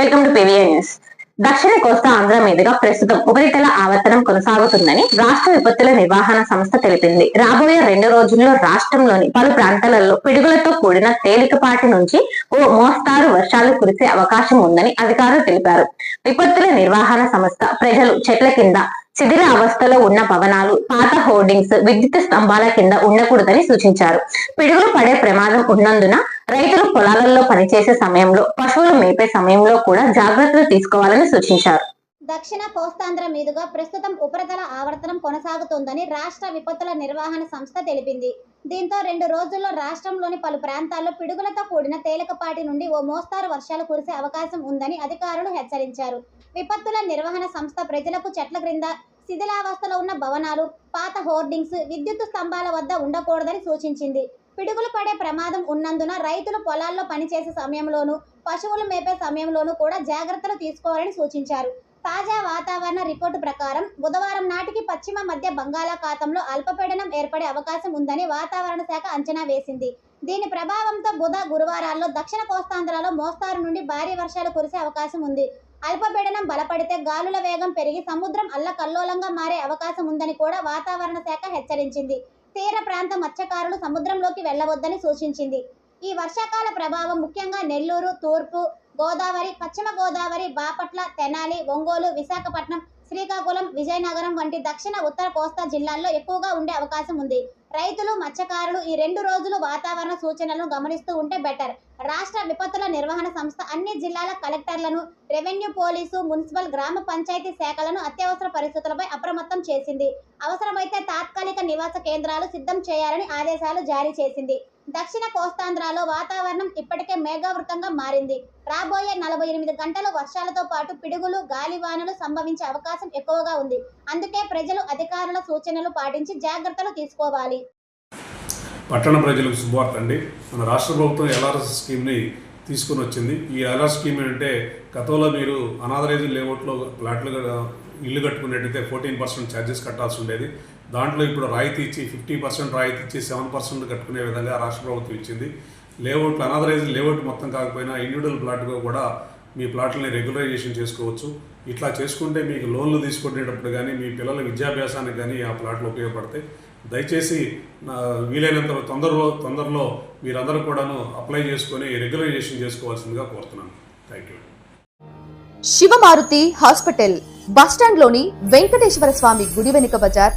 Welcome to PVI news. దక్షిణ కోస్తా ఆంధ్ర మీదుగా ప్రస్తుతం ఉపరితల ఆవర్తనం కొనసాగుతుందని రాష్ట్ర విపత్తుల నిర్వహణ సంస్థ తెలిపింది. రాబోయే రెండు రోజుల్లో రాష్ట్రంలోని పలు ప్రాంతాలలో పిడుగులతో కూడిన తేలికపాటి నుంచి ఓ మోస్తారు వర్షాలు కురిసే అవకాశం ఉందని అధికారులు తెలిపారు. విపత్తుల నిర్వహణ సంస్థ ప్రజలు చెట్ల కింద శిథిర అవస్థలో ఉన్న భవనాలు పాత హోర్డింగ్స్ విద్యుత్ స్తంభాల కింద ఉండకూడదని సూచించారు. పిడుగులు పడే ప్రమాదం ఉన్నందున రైతులు పొలాలలో పనిచేసే సమయంలో పశువులు మేపే సమయంలో కూడా జాగ్రత్తలు తీసుకోవాలని సూచించారు. దక్షిణ కోస్తాంధ్ర మీదుగా ప్రస్తుతం ఉపరితల ఆవర్తనం కొనసాగుతోందని రాష్ట్ర విపత్తుల నిర్వహణ సంస్థ తెలిపింది. దీంతో రెండు రోజుల్లో రాష్ట్రంలోని పలు ప్రాంతాల్లో పిడుగులతో కూడిన తేలికపాటి నుండి ఓ మోస్తారు వర్షాలు కురిసే అవకాశం ఉందని అధికారులు హెచ్చరించారు. విపత్తుల నిర్వహణ సంస్థ ప్రజలకు చెట్ల క్రింద శిథిలావస్థలో ఉన్న భవనాలు పాత హోర్డింగ్స్ విద్యుత్ స్తంభాల వద్ద ఉండకూడదని సూచించింది. పిడుగులు పడే ప్రమాదం ఉన్నందున రైతులు పొలాల్లో పనిచేసే సమయంలోనూ పశువులు మేపే సమయంలోనూ కూడా జాగ్రత్తలు తీసుకోవాలని సూచించారు. తాజా వాతావరణ రిపోర్టు ప్రకారం బుధవారం నాటికి పశ్చిమ మధ్య బంగాళాఖాతంలో అల్పపీడనం ఏర్పడే అవకాశం ఉందని వాతావరణ శాఖ అంచనా వేసింది. దీని ప్రభావంతో బుధ గురువారాల్లో దక్షిణ కోస్తాంధ్రలో మోస్తారు నుండి భారీ వర్షాలు కురిసే అవకాశం ఉంది. అల్పపీడనం బలపడితే గాలుల వేగం పెరిగి సముద్రం అల్లకల్లోలంగా మారే అవకాశం ఉందని కూడా వాతావరణ శాఖ హెచ్చరించింది. తీర ప్రాంత మత్స్యకారులు సముద్రంలోకి వెళ్ళవద్దని సూచించింది. ఈ వర్షాకాల ప్రభావం ముఖ్యంగా నెల్లూరు తూర్పు గోదావరి పశ్చిమ గోదావరి బాపట్ల తెనాలి ఒంగోలు విశాఖపట్నం శ్రీకాకుళం విజయనగరం వంటి దక్షిణ ఉత్తర కోస్తా జిల్లాల్లో ఎక్కువగా ఉండే అవకాశం ఉంది. రైతులు మత్స్యకారులు ఈ రెండు రోజులు వాతావరణ సూచనలను గమనిస్తూ ఉంటే బెటర్. రాష్ట్ర విపత్తుల నిర్వహణ సంస్థ అన్ని జిల్లాల కలెక్టర్లను రెవెన్యూ పోలీసు మున్సిపల్ గ్రామ పంచాయతీ శాఖలను అత్యవసర పరిస్థితులపై అప్రమత్తం చేసింది. అవసరమైతే తాత్కాలిక నివాస కేంద్రాలు సిద్ధం చేయాలని ఆదేశాలు జారీ చేసింది. దక్షిణ కోస్తాంధ్రలో వాతావరణం ఇప్పటికే మేఘావృతంగా మారింది. రాబోయే నలభై ఎనిమిది గంటలు వర్షాలతో పాటు పిడుగులు గాలివానలు సంభవించే అవకాశం ఎక్కువగా ఉంది. అందుకే ప్రజలు అధికారుల సూచనలు పాటించి జాగ్రత్తలు తీసుకోవాలి. పట్టణ ప్రజలకు శుభవార్త అండి. మన రాష్ట్ర ప్రభుత్వం ఎల్ఆర్ఎస్ స్కీమ్ని తీసుకుని వచ్చింది. ఈ ఎల్ఆర్ స్కీమ్ ఏంటంటే గతంలో మీరు అనాథరైజ్ లేఅవుట్లో ప్లాట్లు ఇల్లు కట్టుకున్నట్టయితే ఫోర్టీన్ పర్సెంట్ ఛార్జెస్ కట్టాల్సి ఉండేది. దాంట్లో ఇప్పుడు రాయితీ ఇచ్చి ఫిఫ్టీ పర్సెంట్ రాయితీ ఇచ్చి సెవెన్ పర్సెంట్ కట్టుకునే విధంగా రాష్ట్ర ప్రభుత్వం ఇచ్చింది. లేఅవుట్లు అనదరైజ్ లేఅవుట్ మొత్తం కాకపోయినా ఇండివిజువల్ ప్లాట్గా కూడా మీ ప్లాట్లని రెగ్యులరైజేషన్ చేసుకోవచ్చు. ఇట్లా చేసుకుంటే మీకు లోన్లు తీసుకునేటప్పుడు కానీ మీ పిల్లల విద్యాభ్యాసానికి కానీ ఆ ప్లాట్లు ఉపయోగపడతాయి. దయచేసి వీలైనంత తొందరలో తొందరలో మీరందరూ కూడాను అప్లై చేసుకొని రెగ్యులరైజేషన్ చేసుకోవాల్సిందిగా కోరుతున్నాను. Thank you. శివమారుతి హాస్పిటల్ బస్టాండ్లోని వెంకటేశ్వర స్వామి గుడి వెనుక బజార్